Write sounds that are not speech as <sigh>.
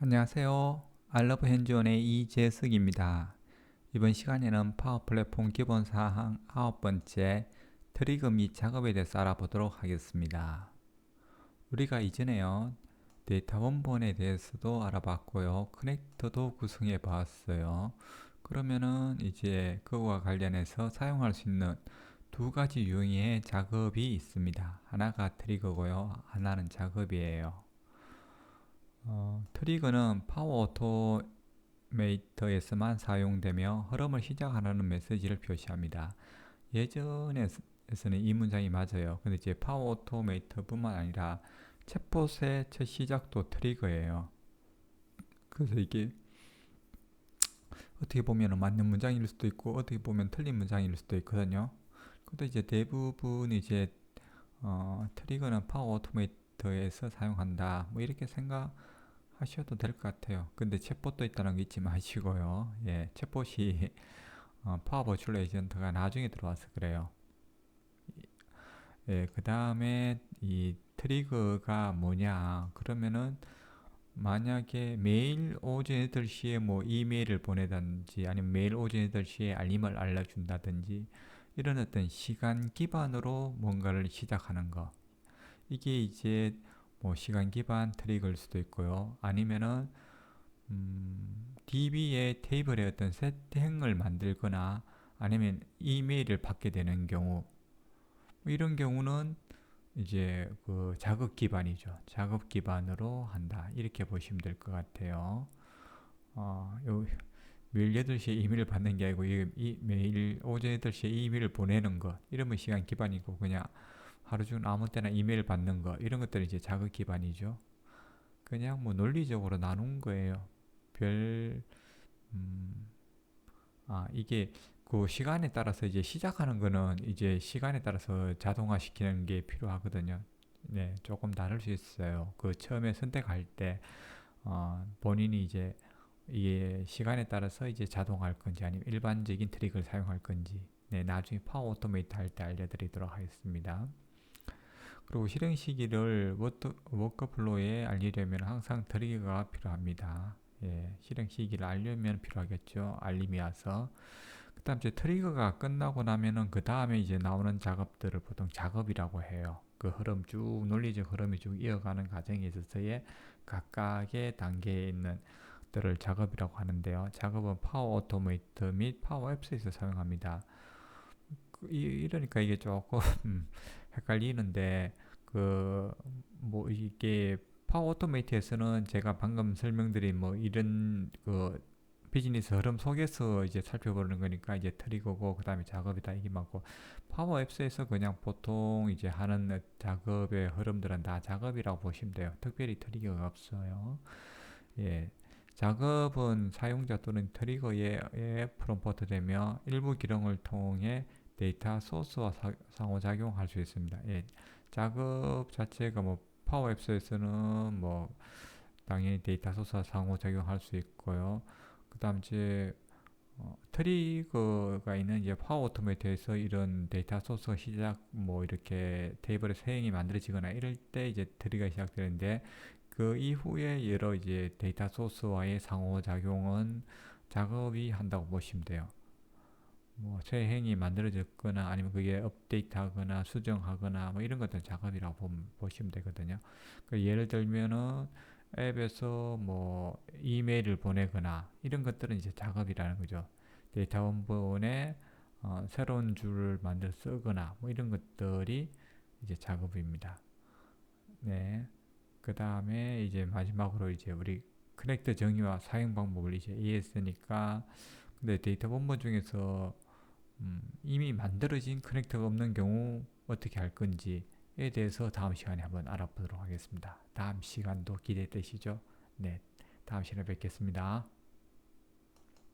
안녕하세요. 알러브 핸즈온의 이재석입니다. 이번 시간에는 파워 플랫폼 기본 사항 아홉 번째 트리거 및 작업에 대해서 알아보도록 하겠습니다. 우리가 이전에요. 데이터 원본에 대해서도 알아봤고요. 커넥터도 구성해 봤어요. 그러면은 이제 그와 관련해서 사용할 수 있는 두 가지 유형의 작업이 있습니다. 하나가 트리거고요. 하나는 작업이에요. 어, 트리거는 파워 오토메이터에서만 사용되며 흐름을 시작하는 메시지를 표시합니다. 예전에서는 이 문장이 맞아요. 근데 이제 파워 오토메이터뿐만 아니라 챗봇의 첫 시작도 트리거예요. 그래서 이게 어떻게 보면 맞는 문장일 수도 있고 어떻게 보면 틀린 문장일 수도 있거든요. 근데 이제 대부분 이제 어, 트리거는 파워 오토메이터에서 사용한다. 뭐 이렇게 생각 하셔도 될 것 같아요. 근데 챗봇도 있다는 거 잊지 마시고요. 예, 챗봇이 <laughs> 어, 파워 버추얼 에이전트가 나중에 들어와서 그래요. 예, 그 다음에 이 트리거가 뭐냐 그러면은 만약에 매일 오전 8시에 뭐 이메일을 보내든지 아니면 매일 오전 8시에 알림을 알려준다든지 이런 어떤 시간 기반으로 뭔가를 시작하는 거 이게 이제 뭐 시간 기반 트릭일 수도 있고요. 아니면은 음, DB의 테이블에 어떤 세팅을 만들거나 아니면 이메일을 받게 되는 경우 뭐 이런 경우는 이제 그 작업 기반이죠. 작업 기반으로 한다. 이렇게 보시면 될 것 같아요. 어, 요, 매일 8시에 이메일을 받는 게 아니고 이, 이 매일 오전 8시에 이메일을 보내는 것 이러면 시간 기반이고 그냥 하루 중 아무 때나 이메일 받는 거 이런 것들이 이제 자극 기반이죠. 그냥 뭐 논리적으로 나눈 거예요. 별 음, 아 이게 그 시간에 따라서 이제 시작하는 거는 이제 시간에 따라서 자동화 시키는 게 필요하거든요. 네, 조금 다를 수 있어요. 그 처음에 선택할 때 어, 본인이 이제 이게 시간에 따라서 이제 자동할 건지 아니면 일반적인 트릭을 사용할 건지 네, 나중에 파워 오토메이트 할 때 알려드리도록 하겠습니다. 그리고 실행 시기를 워크플로우에 알리려면 항상 트리거가 필요합니다. 예, 실행 시기를 알려면 필요하겠죠. 알림이 와서. 그 다음 이제 트리거가 끝나고 나면은 그 다음에 이제 나오는 작업들을 보통 작업이라고 해요. 그 흐름 쭉, 논리적 흐름이 쭉 이어가는 과정에 있어서의 각각의 단계에 있는 들을 작업이라고 하는데요. 작업은 파워 오토메이트 및 파워 앱스에서 사용합니다. 그 이러니까 이게 조금 헷갈리는데 그 뭐 이게 파워 오토메이트에서는 제가 방금 설명드린 뭐 이런 그 비즈니스 흐름 속에서 이제 살펴보는 거니까 이제 트리거고 그 다음에 작업이다 이게 맞고 파워 앱스에서 그냥 보통 이제 하는 작업의 흐름들은 다 작업이라고 보시면 돼요. 특별히 트리거가 없어요. 예. 작업은 사용자 또는 트리거에 프롬포트 되며 일부 기능을 통해 데이터 소스와 사, 상호작용할 수 있습니다. 예, 작업 자체가 뭐 파워 앱스에서는 뭐 당연히 데이터 소스와 상호작용할 수 있고요. 그 다음 이제 어, 트리거가 있는 이제 파워 오토메이트에서 이런 데이터 소스가 시작 뭐 이렇게 테이블에 세행이 만들어지거나 이럴 때 이제 트리가 시작되는데 그 이후에 여러 이제 데이터 소스와의 상호작용은 작업이 한다고 보시면 돼요. 뭐새 행이 만들어졌거나 아니면 그게 업데이트하거나 수정하거나 뭐 이런 것들 작업이라고 보시면 되거든요. 그 예를 들면은 앱에서 뭐 이메일을 보내거나 이런 것들은 이제 작업이라는 거죠. 데이터 원본에 어, 새로운 줄을 만들어 쓰거나 뭐 이런 것들이 이제 작업입니다. 네. 그 다음에 이제 마지막으로 이제 우리 커넥터 정의와 사용 방법을 이제 이해했으니까 근데 데이터 원본 중에서 음, 이미 만들어진 커넥터가 없는 경우 어떻게 할 건지에 대해서 다음 시간에 한번 알아보도록 하겠습니다. 다음 시간도 기대되시죠? 네, 다음 시간에 뵙겠습니다.